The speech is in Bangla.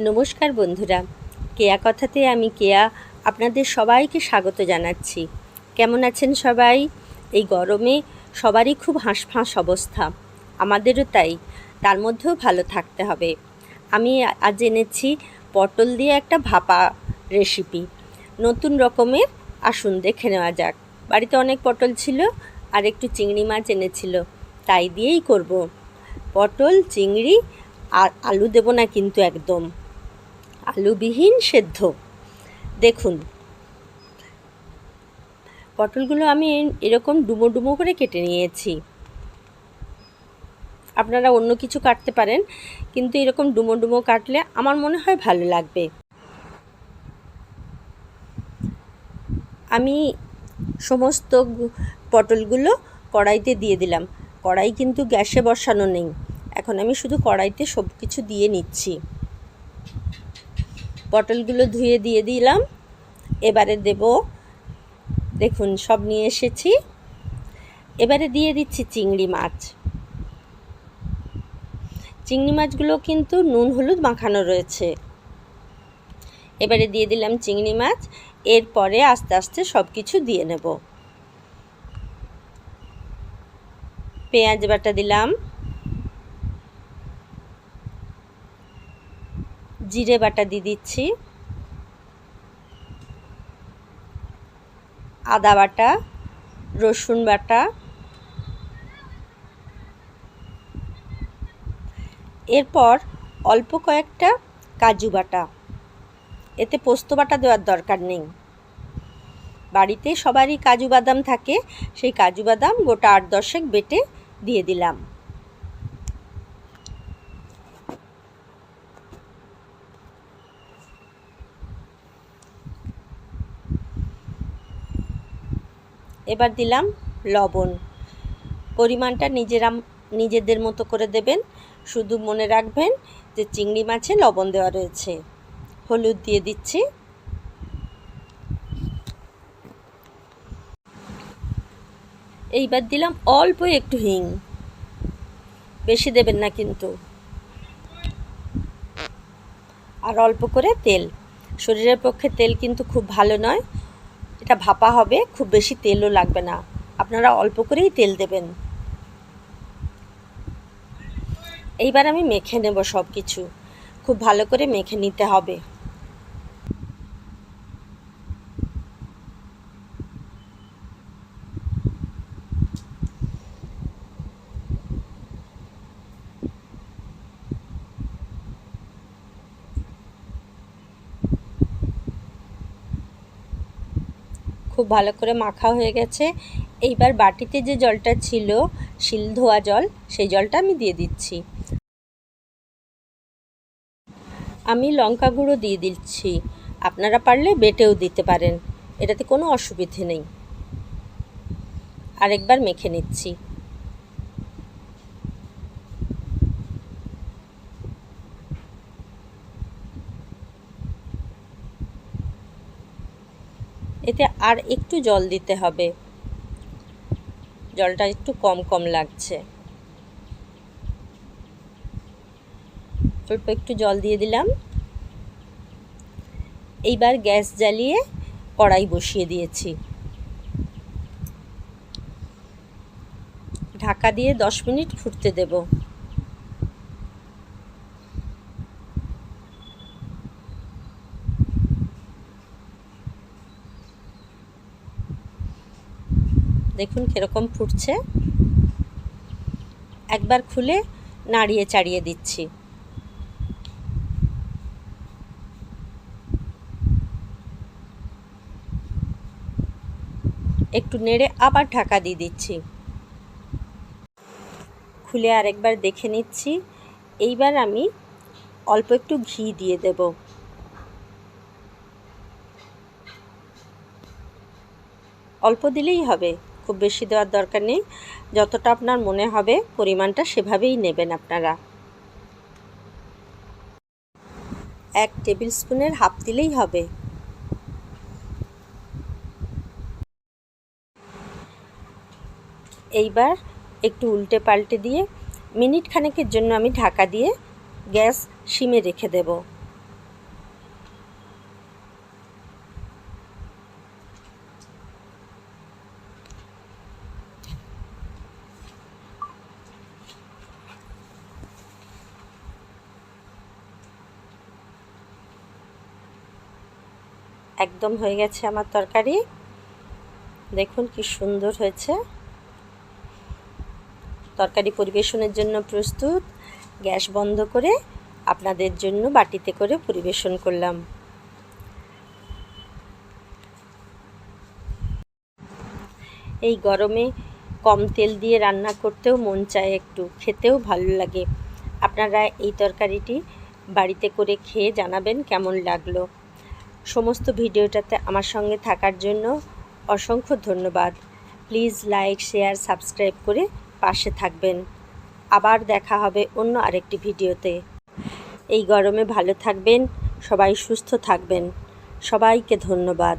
নমস্কার বন্ধুরা। কেয়া কথাতে আমি কেয়া আপনাদের সবাইকে স্বাগত জানাচ্ছি। কেমন আছেন সবাই? এই গরমে সবারই খুব হাঁসফাঁস অবস্থা। আমাদেরও তাই, তার মধ্যেও ভালো থাকতে হবে। আমি আজ এনেছি পটল দিয়ে একটা ভাপা রেসিপি নতুন রকমের, আসুন দেখে নেওয়া যাক। বাড়িতে অনেক পটল ছিল আর একটু চিংড়ি মাছ এনেছিল, তাই দিয়েই করব। পটল, চিংড়ি আর আলু দেব না কিন্তু একদম। আলুবিহীন সেদ্ধ। দেখুন, পটলগুলো আমি এরকম ডুমো ডুমো করে কেটে নিয়েছি। আপনারা অন্য কিছু কাটতে পারেন, কিন্তু এরকম ডুমো ডুমো কাটলে আমার মনে হয় ভালো লাগবে। আমি সমস্ত পটলগুলো কড়াইতে দিয়ে দিলাম। কড়াই কিন্তু গ্যাসে বসানো নেই। এখন আমি শুধু কড়াইতে সব কিছু দিয়ে নিচ্ছি। পটলগুলো ধুয়ে দিয়ে দিলাম। এবারে দেব, দেখুন, সব নিয়ে এসেছি। এবারে দিয়ে দিচ্ছি চিংড়ি মাছ। চিংড়ি মাছগুলো কিন্তু নুন হলুদ মাখানো রয়েছে। এবারে দিয়ে দিলাম চিংড়ি মাছ। এরপরে আস্তে আস্তে সব কিছু দিয়ে নেব। পেঁয়াজ বাটা দিলাম। জিরে বাটা দিয়ে দিচ্ছি। আদা বাটা, রসুন বাটা। এরপর অল্প কয়েকটা কাজু বাটা। এতে পোস্ত বাটা দেওয়ার দরকার নেই। বাড়িতে সবারই কাজু বাদাম থাকে, সেই কাজু বাদাম গোটা আট দশেক বেটে দিয়ে দিলাম। এবার দিলাম লবণ। পরিমাণটা নিজেরা, নিজেদের মতো করে দেবেন। শুধু মনে রাখবেন যে চিংড়ি মাছে লবণ দেওয়া রয়েছে। হলুদ দিয়ে দিচ্ছি। এইবার দিলাম অল্প একটু হিং। বেশি দেবেন না কিন্তু। আর অল্প করে তেল। শরীরের পক্ষে তেল কিন্তু খুব ভালো নয়। এটা ভাপা হবে, খুব বেশি তেলও লাগবে না। আপনারা অল্প করেই তেল দেবেন। এইবার আমি মেখে নেব সব কিছু খুব ভালো করে মেখে নিতে হবে। খুব ভালো করে মাখা হয়ে গেছে। এইবার বাটিতে যে জলটা ছিল, শিল ধোয়া জল, সেই জলটা আমি দিয়ে দিচ্ছি। আমি লঙ্কা গুঁড়ো দিয়ে দিচ্ছি। আপনারা পারলে বেটেও দিতে পারেন। এটাতে কোনো অসুবিধে নেই। আরেকবার মেখে নিচ্ছি। এতে আর একটু জল দিতে হবে। জলটা একটু কম কম লাগছে। অল্প একটু জল দিয়ে দিলাম। এইবার গ্যাস জ্বালিয়ে কড়াই বসিয়ে দিয়েছি। ঢাকা দিয়ে দশ মিনিট ফুটতে দেব। দেখুন কীরকম ফুটছে। একবার খুলে নাড়িয়ে চাড়িয়ে দিচ্ছি। একটু নেড়ে আবার ঢাকা দিয়ে দিচ্ছি। খুলে আরেকবার দেখে নিচ্ছি। এইবার আমি অল্প একটু ঘি দিয়ে দেব। অল্প দিলেই হবে। খুব বেশি দেওয়ার দরকার নেই। যতটা আপনার মনে হবে, পরিমাণটা সেভাবেই নেবেন আপনারা। এক টেবিল স্পুনের হাফ দিলেই হবে। এইবার একটু উল্টে পাল্টে দিয়ে মিনিট খানেকের জন্য আমি ঢাকা দিয়ে গ্যাস সিমে রেখে দেব। একদম হয়ে গেছে আমার তরকারি। দেখুন কি সুন্দর হয়েছে। তরকারি পরিবেশনের জন্য প্রস্তুত। গ্যাস বন্ধ করে আপনাদের জন্য বাটিতে করে পরিবেশন করলাম। এই গরমে কম তেল দিয়ে রান্না করতেও মন চায় একটু, খেতেও ভালো লাগে। আপনারা এই তরকারিটি বাড়িতে করে খেয়ে জানাবেন কেমন লাগল। সমস্ত ভিডিওটাতে আমার সঙ্গে থাকার জন্য অসংখ্য ধন্যবাদ। প্লিজ লাইক, শেয়ার, সাবস্ক্রাইব করে পাশে থাকবেন। আবার দেখা হবে অন্য আরেকটি ভিডিওতে। এই গরমে ভালো থাকবেন, সবাই সুস্থ থাকবেন। সবাইকে ধন্যবাদ।